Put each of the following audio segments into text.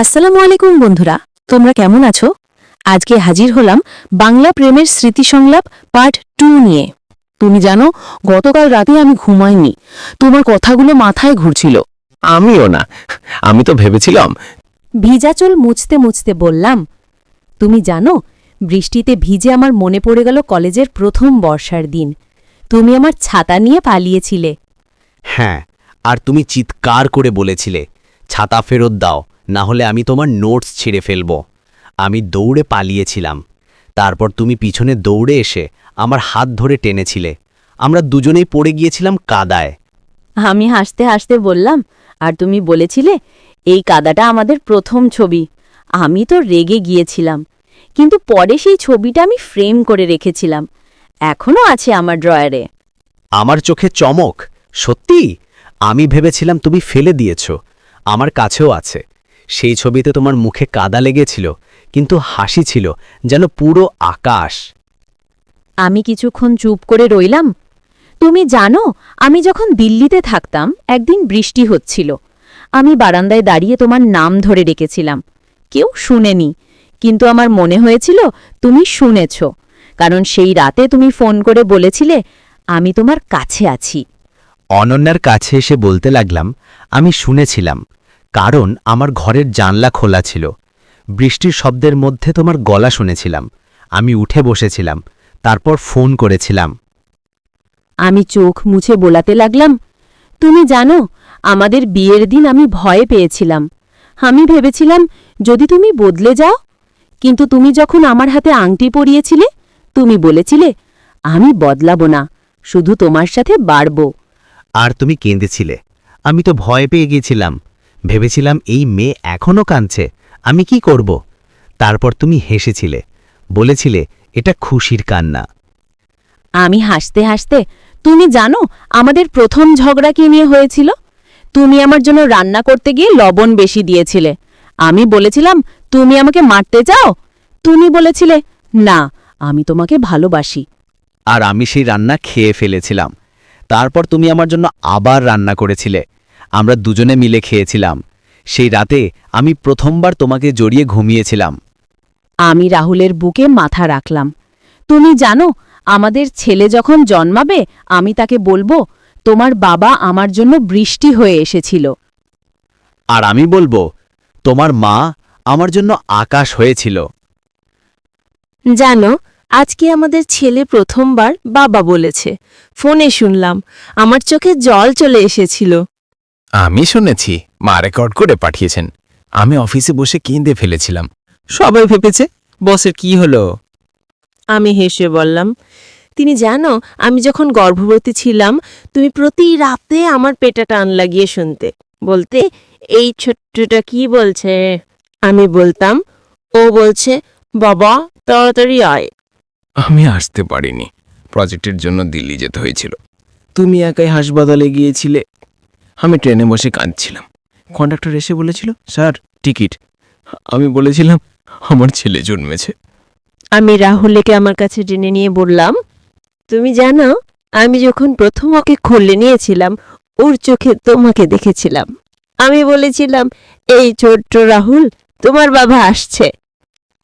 আসসালামু আলাইকুম বন্ধুরা তোমরা কেমন আছো? আজকে হাজির হলাম বাংলা প্রেমের স্মৃতি সংলাপ পার্ট টু নিয়ে। তুমি জানো গতকাল রাতে আমি ঘুমাইনি। তোমার কথাগুলো মাথায় ঘুরছিল। আমিও না আমি তো ভেবেছিলাম। ভিজাচল মুছতে মুছতে বললাম তুমি জানো বৃষ্টিতে ভিজে আমার মনে পড়ে গেল কলেজের প্রথম বর্ষার দিন। তুমি আমার ছাতা নিয়ে পালিয়েছিলে। হ্যাঁ আর তুমি চিৎকার করে বলেছিলে ছাতা ফেরত দাও। না হলে আমি তোমার নোটস ছিঁড়ে ফেলব। আমি দৌড়ে পালিয়েছিলাম। তারপর তুমি পিছনে দৌড়ে এসে আমার হাত ধরে টেনেছিলে। আমরা দুজনেই পড়ে গিয়েছিলাম কাদায়। আমি হাসতে হাসতে বললাম আর তুমি বলেছিলে এই কাদাটা আমাদের প্রথম ছবি। আমি তো রেগে গিয়েছিলাম। কিন্তু পরে সেই ছবিটা আমি ফ্রেম করে রেখেছিলাম। এখনও আছে আমার ড্রয়ারে। আমার চোখে চমক? সত্যি আমি ভেবেছিলাম তুমি ফেলে দিয়েছ। আমার কাছেও আছে। সেই ছবিতে তোমার মুখে কাদা লেগেছিল কিন্তু হাসি ছিল যেন পুরো আকাশ। আমি কিছুক্ষণ চুপ করে রইলাম। তুমি জানো আমি যখন দিল্লিতে থাকতাম একদিন বৃষ্টি হচ্ছিল। আমি বারান্দায় দাঁড়িয়ে তোমার নাম ধরে ডেকেছিলাম কেউ শুনেনি কিন্তু আমার মনে হয়েছিল তুমি শুনেছ কারণ সেই রাতে তুমি ফোন করে বলেছিলে আমি তোমার কাছে আছি। অনন্যার কাছে এসে বলতে লাগলাম আমি শুনেছিলাম। কারণ আমার ঘরের জানলা খোলা ছিল। বৃষ্টির শব্দের মধ্যে তোমার গলা শুনেছিলাম। আমি উঠে বসেছিলাম। তারপর ফোন করেছিলাম। আমি চোখ মুছে বোলাতে লাগলাম। তুমি জানো আমাদের বিয়ের দিন আমি ভয়ে পেয়েছিলাম। আমি ভেবেছিলাম যদি তুমি বদলে যাও কিন্তু তুমি যখন আমার হাতে আংটি পরিয়েছিলে তুমি বলেছিলে আমি বদলাব না শুধু তোমার সাথে বাড়ব। আর তুমি কেঁদেছিলে। আমি তো ভয় পেয়ে গিয়েছিলাম। ভেবেছিলাম এই মেয়ে এখনও কাঁদছে। আমি কি করব? তারপর তুমি হেসেছিলে। বলেছিলে এটা খুশির কান্না। আমি হাসতে হাসতে তুমি জানো আমাদের প্রথম ঝগড়া কি নিয়ে হয়েছিল? তুমি আমার জন্য রান্না করতে গিয়ে লবণ বেশি দিয়েছিলে। আমি বলেছিলাম তুমি আমাকে মারতে চাও? তুমি বলেছিলে না আমি তোমাকে ভালোবাসি। আর আমি সেই রান্না খেয়ে ফেলেছিলাম। তারপর তুমি আমার জন্য আবার রান্না করেছিলে। আমরা দুজনে মিলে খেয়েছিলাম। সেই রাতে আমি প্রথমবার তোমাকে জড়িয়ে ঘুমিয়েছিলাম। আমি রাহুলের বুকে মাথা রাখলাম। তুমি জানো আমাদের ছেলে যখন জন্মাবে আমি তাকে বলব তোমার বাবা আমার জন্য বৃষ্টি হয়ে এসেছিল। আর আমি বলব তোমার মা আমার জন্য আকাশ হয়েছিল। জানো আজকে আমাদের ছেলে প্রথমবার বাবা বলেছে। ফোনে শুনলাম আমার চোখে জল চলে এসেছিল। আমি শুনেছি মা রেকর্ড করে পাঠিয়েছেন। আমি অফিসে বসে কেঁদে ফেলেছিলাম। সবাই ভেবেছে বসের কি হলো? আমি হেসে বললাম তিনি জানো আমি যখন গর্ভবতী ছিলাম তুমি প্রতি রাতে আমার পেটা টান লাগিয়ে শুনতে। বলতে এই ছোট্টটা কি বলছে? আমি বলতাম ও বলছে বাবা তাড়াতাড়ি আয়। আমি আসতে পারিনি। প্রজেক্টের জন্য দিল্লি যেতে হয়েছিল। তুমি একাই হাসপাতালে গিয়েছিলে? আমি ট্রেনে বসে কাঁদছিলাম। কন্ডাক্টর এসে বলেছিল স্যার টিকিট। আমি বলেছিলাম আমার ছেলে জন্মেছে। আমি রাহুলকে আমার কাছে টেনে নিয়ে বললাম তুমি জানো আমি যখন প্রথম ওকে খুলে নিয়েছিলাম ওর চোখে তোমাকে দেখেছিলাম। আমি বলেছিলাম এই ছোট্ট রাহুল তোমার বাবা আসছে।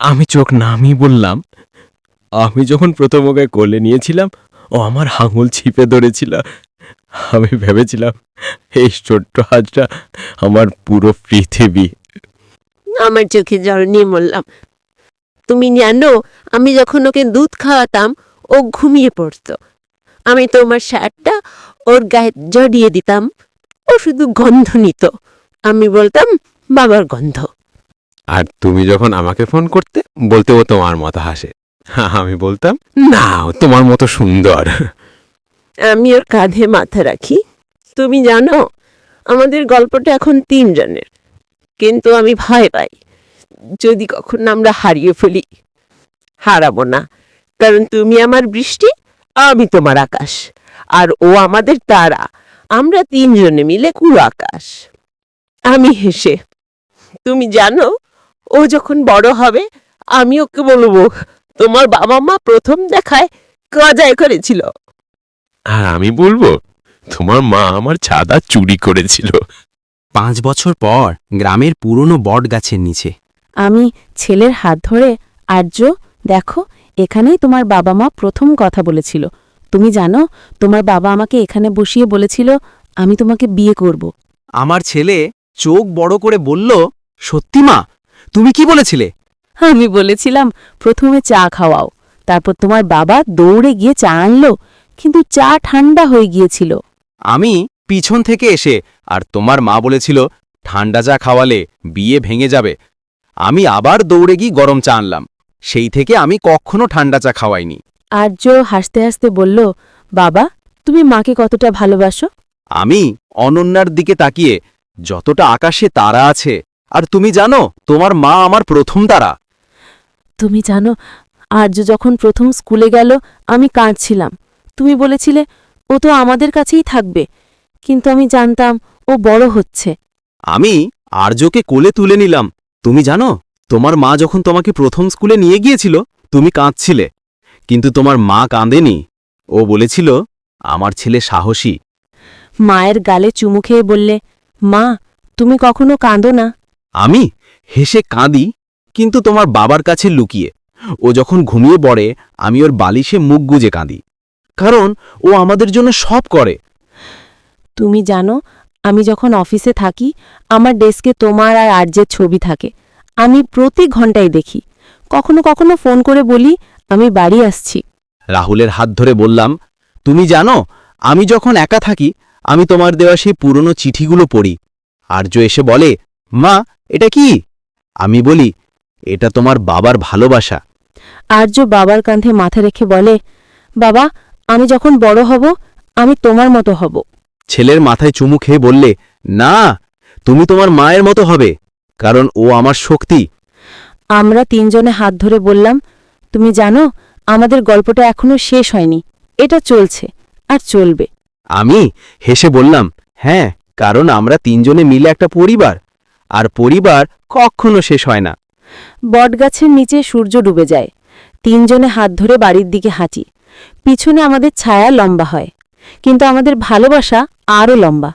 আমি চোখ নামি বললাম আমি যখন প্রথম ওকে কোলে নিয়েছিলাম ও আমার আঙুল ছিপে ধরেছিল। আমি ভেবেছিলাম এই ছোট্ট হাজটা আমার পুরো পৃথিবী। আমার চোখে জল নিয়ে বললাম তুমি জানো আমি যখন ওকে দুধ খাওয়াতাম ও ঘুমিয়ে পড়তো। আমি তোমার শার্টটা ওর গায়ে জড়িয়ে দিতাম ও শুধু গন্ধ নিত। আমি বলতাম বাবার গন্ধ। আর তুমি যখন আমাকে ফোন করতে বলতে ও তোমার মতো হাসে। আমি বলতাম না তোমার মতো সুন্দর। আমি ওর কাঁধে মাথা রাখি। তুমি জানো, আমাদের গল্পটা এখন তিনজনের। কিন্তু আমি ভয় পাই। যদি কখন আমরা হারিয়ে ফেলি, হারাবো না। কারণ তুমি আমার বৃষ্টি, আমি তোমার আকাশ। আর ও আমাদের তারা। আমরা তিনজনে মিলে কুড়ো আকাশ। আমি হেসে, তুমি জানো, ও যখন বড় হবে, আমি ওকে বলব, তোমার বাবা মা প্রথম দেখায় কাজায় করেছিল। আর আমি বলব তোমার মা আমার ছাদা চুরি করেছিল। পাঁচ বছর পর গ্রামের পুরনো বট গাছের নিচে। আমি ছেলের হাত ধরে আর্য দেখো এখানেই তোমার বাবা মা প্রথম কথা বলেছিল। তুমি জানো তোমার বাবা আমাকে এখানে বসিয়ে বলেছিল আমি তোমাকে বিয়ে করব। আমার ছেলে চোখ বড় করে বলল সত্যি মা তুমি কি বলেছিলে? আমি বলেছিলাম প্রথমে চা খাওয়াও তারপর তোমার বাবা দৌড়ে গিয়ে চা আনলো কিন্তু চা ঠান্ডা হয়ে গিয়েছিল। আমি পিছন থেকে এসে আর তোমার মা বলেছিল ঠান্ডা চা খাওয়ালে বিয়ে ভেঙে যাবে। আমি আবার দৌড়ে গিয়ে গরম চা আনলাম। সেই থেকে আমি কখনো ঠান্ডা চা খাওয়াইনি। আর্য হাসতে হাসতে বলল বাবা তুমি মাকে কতটা ভালোবাসো? আমি অনন্যার দিকে তাকিয়ে যতটা আকাশে তারা আছে আর তুমি জানো তোমার মা আমার প্রথম তারা। তুমি জানো আর্য যখন প্রথম স্কুলে গেল আমি কাঁদছিলাম। তুমি বলেছিলে ও তো আমাদের কাছেই থাকবে। কিন্তু আমি জানতাম ও বড় হচ্ছে। আমি আর্যকে কোলে তুলে নিলাম। তুমি জানো তোমার মা যখন তোমাকে প্রথম স্কুলে নিয়ে গিয়েছিল তুমি কাঁদছিলে। কিন্তু তোমার মা কাঁদেনি। ও বলেছিল আমার ছেলে সাহসী। মায়ের গালে চুমু খেয়ে বললে মা তুমি কখনো কাঁদো না? আমি হেসে কাঁদি কিন্তু তোমার বাবার কাছে লুকিয়ে। ও যখন ঘুমিয়ে পড়ে আমি ওর বালিশে মুখ গুজে কাঁদি। কারণ ও আমাদের জন্য সব করে। তুমি জানো আমি যখন অফিসে থাকি আমার ডেস্কে তোমার আর আর্যের ছবি থাকে। আমি প্রতি ঘন্টায় দেখি। কখনো কখনো ফোন করে বলি আমি বাড়ি আসছি। রাহুলের হাত ধরে বললাম তুমি জানো আমি যখন একা থাকি আমি তোমার দেওয়া সেই পুরনো চিঠিগুলো পড়ি। আর্য এসে বলে মা এটা কি? আমি বলি এটা তোমার বাবার ভালোবাসা। আর্য বাবার কাঁধে মাথা রেখে বলে বাবা আমি যখন বড় হব আমি তোমার মতো হব। ছেলের মাথায় চুমু খেয়ে বললে না তুমি তোমার মায়ের মতো হবে কারণ ও আমার শক্তি। আমরা তিনজনে হাত ধরে বললাম তুমি জানো আমাদের গল্পটা এখনও শেষ হয়নি। এটা চলছে আর চলবে। আমি হেসে বললাম হ্যাঁ কারণ আমরা তিনজনে মিলে একটা পরিবার আর পরিবার কখনো শেষ হয় না। বটগাছের নিচে সূর্য ডুবে যায়। তিনজনে হাত ধরে বাড়ির দিকে হাঁটি। পিছনে আমাদের ছায়া লম্বা হয় কিন্তু আমাদের ভালোবাসা আরও লম্বা।